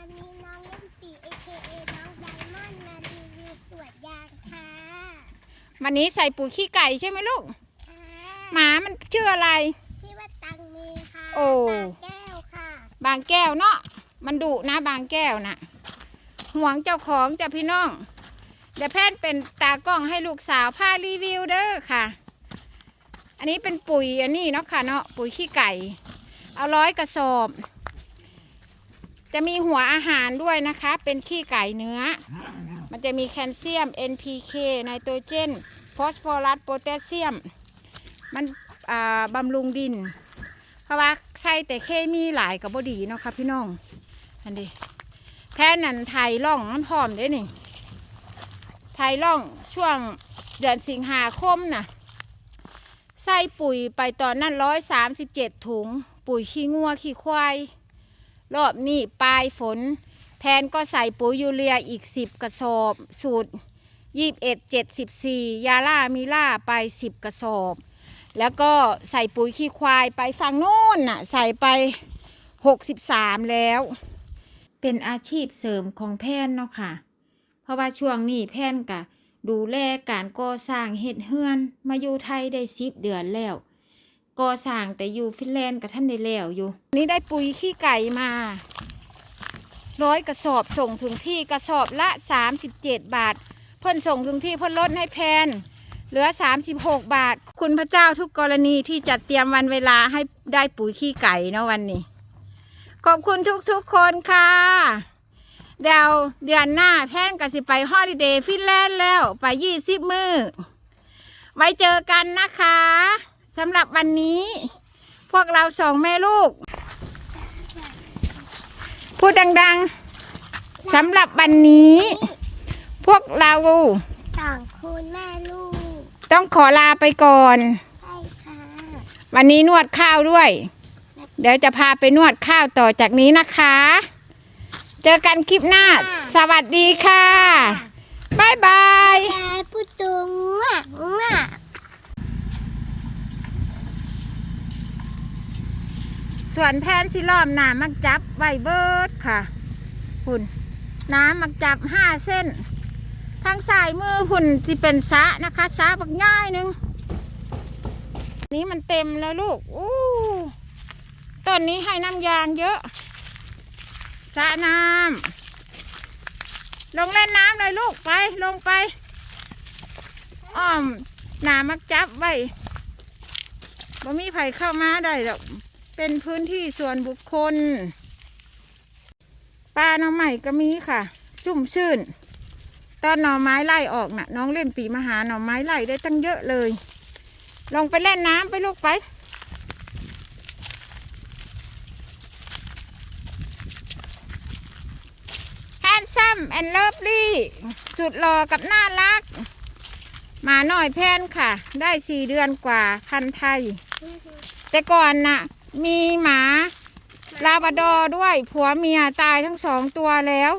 วันนี้น้องเล่นปี AKA น้องไดมอนด์มารีวิวสวนยางค่ะวันนี้ใส่ปุ๋ยขี้ไก่ใช่ไหมลูก ค่ะหมามันชื่ออะไร ชื่อว่าตังเมค่ะโอ้ปากแก้วค่ะ บางแก้วเนาะ มันดุนะบางแก้วน่ะ ห่วงเจ้าของจ้ะพี่น้อง เดี๋ยวแพนเป็นตากล้องให้ลูกสาวพารีวิวเด้อค่ะ อันนี้เป็นปุ๋ยอันนี้เนาะค่ะเนาะปุ๋ยขี้ไก่ เอาร้อยกระสอบ จะมีหัวอาหารด้วยนะคะ เป็นขี้ไก่เนื้อ มันจะมีแคลเซียม NPK ไนโตรเจนฟอสฟอรัสโพแทสเซียม มันบำรุงดิน เพราะว่าใส่แต่เคมีหลายกับบดีเนาะค่ะพี่น้อง อันนี้แค่นันไทยร่องมันพร้อมเด้นี่ไทยร่องช่วงเดือนสิงหาคมน่ะใส่ปุ๋ยไปตอนนั้นร้อยสามสิบเจ็ดถุง ปุ๋ยขี้งัวขี้ควาย รอบนี้ปลายฝน แพนก็ใส่ปุ๋ยยูเรียอีกสิบกระสอบ สูตรยี่บเอ็ดเจ็ดสิบสี่ยาล่ามิล่าไปสิบกระสอบ แล้วก็ใส่ปุ๋ยขี้ควายไปฝั่งโน้นน่ะ ใส่ไปหกสิบสามแล้ว เป็นอาชีพเสริมของแพนเนาะค่ะ เพราะว่าช่วงนี้แพนกะดูแลการก่อสร้างเฮ็ดเฮือน มาอยู่ไทยได้สิบเดือนแล้ว ก่อสร้างแต่อยู่ฟินแลนด์กับท่านได้แล้วอยู่ นี่ได้ปุ๋ยขี้ไก่มาร้อยกระสอบส่งถึงที่กระสอบละ 37 บาท เพิ่นส่งถึงที่เพิ่นลดให้แพนเหลือ 36 บาท คุณพระเจ้าทุกกรณีที่จัดเตรียมวันเวลาให้ได้ปุ๋ยขี้ไก่เนาะวันนี้ ขอบคุณทุกๆคนค่ะเดี๋ยวเดือนหน้าแพนก็สิไปฮอลิเดย์ฟินแลนด์แล้ว ไปยี่สิบมือไว้เจอกันนะคะ สำหรับวันนี้ พวกเราสองแม่ลูก พูดดังๆสำหรับวันนี้ พวกเราต่างคุณแม่ลูก ต้องขอลาไปก่อน ใช่ค่ะ วันนี้นวดข้าวด้วย เดี๋ยวจะพาไปนวดข้าวต่อจากนี้นะคะ เจอกันคลิปหน้า สวัสดีค่ะ บ๊ายบาย ยายพูดตรงอะอะ ส่วนแพนสิล้อมน้ำมักจับไวเบิร์ดค่ะหุ่นน้ำมักจับห้าเส้น ทางสายมือหุ่นที่เป็นสะนะคะสะบักง่ายหนึงนี้มันเต็มแล้วลูกอู้ต้นนี้ให้น้ำยางเยอะสระน้ำลงเล่นน้ำเลยลูกไปลงไปอ้อมน้ำมักจับไว้บ่มีไผ่เข้ามาได้หรอก เป็นพื้นที่ส่วนบุคคลปลาหน่อไม้ก็มีค่ะ ชุ่มชื่น ตอนหน่อไม้ไล่ออกน่ะ น้องเล่นปีมาหาหน่อไม้ไล่ได้ตั้งเยอะเลย ลงไปเล่นน้ำไปลูกไปแฮนซัมแอนเลิฟลี่สุดหล่อกับน่ารักหมาหน่อยแพนค่ะ ได้สี่เดือนกว่าพันไทย แต่ก่อนน่ะ มีหมาลาบราดอร์ด้วย ผัวเมียตายทั้งสองตัวแล้ว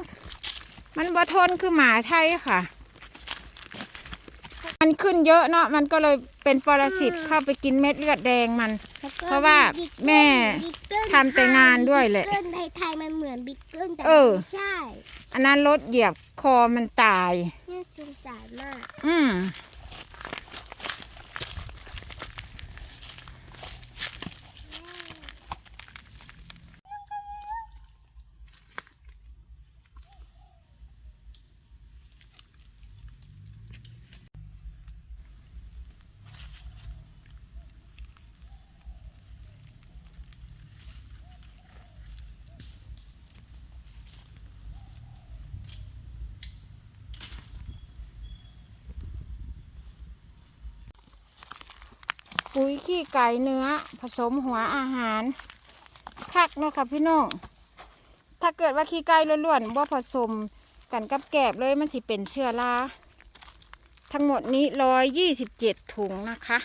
มันบ่ทนคือหมาไทยค่ะ มันขึ้นเยอะเนาะมันก็เลยเป็นปรสิตเข้าไปกินเม็ดเลือดแดงมันแล้วก็เพราะว่าบิ๊กเกิ้ลแม่บิ๊กเกิ้ลทำแต่งานด้วยแหละ บิ๊กเกิ้ลในไทยมันเหมือนบิ๊กเกิ้ลแต่เออ ไม่ใช่อันนั้นรถเหยียบคอมันตายน่าสงสารมาก อืม ปุ๋ยขี้ไก่เนื้อ ผสมหัวอาหาร คักเนาะค่ะพี่น้อง ถ้าเกิดว่าขี้ไก่ล้วนๆบ่ผสมกันกับแกบเลยมันสิเป็นเชื้อราทั้งหมดนี้ร้อยยี่สิบเจ็ดถุงนะคะ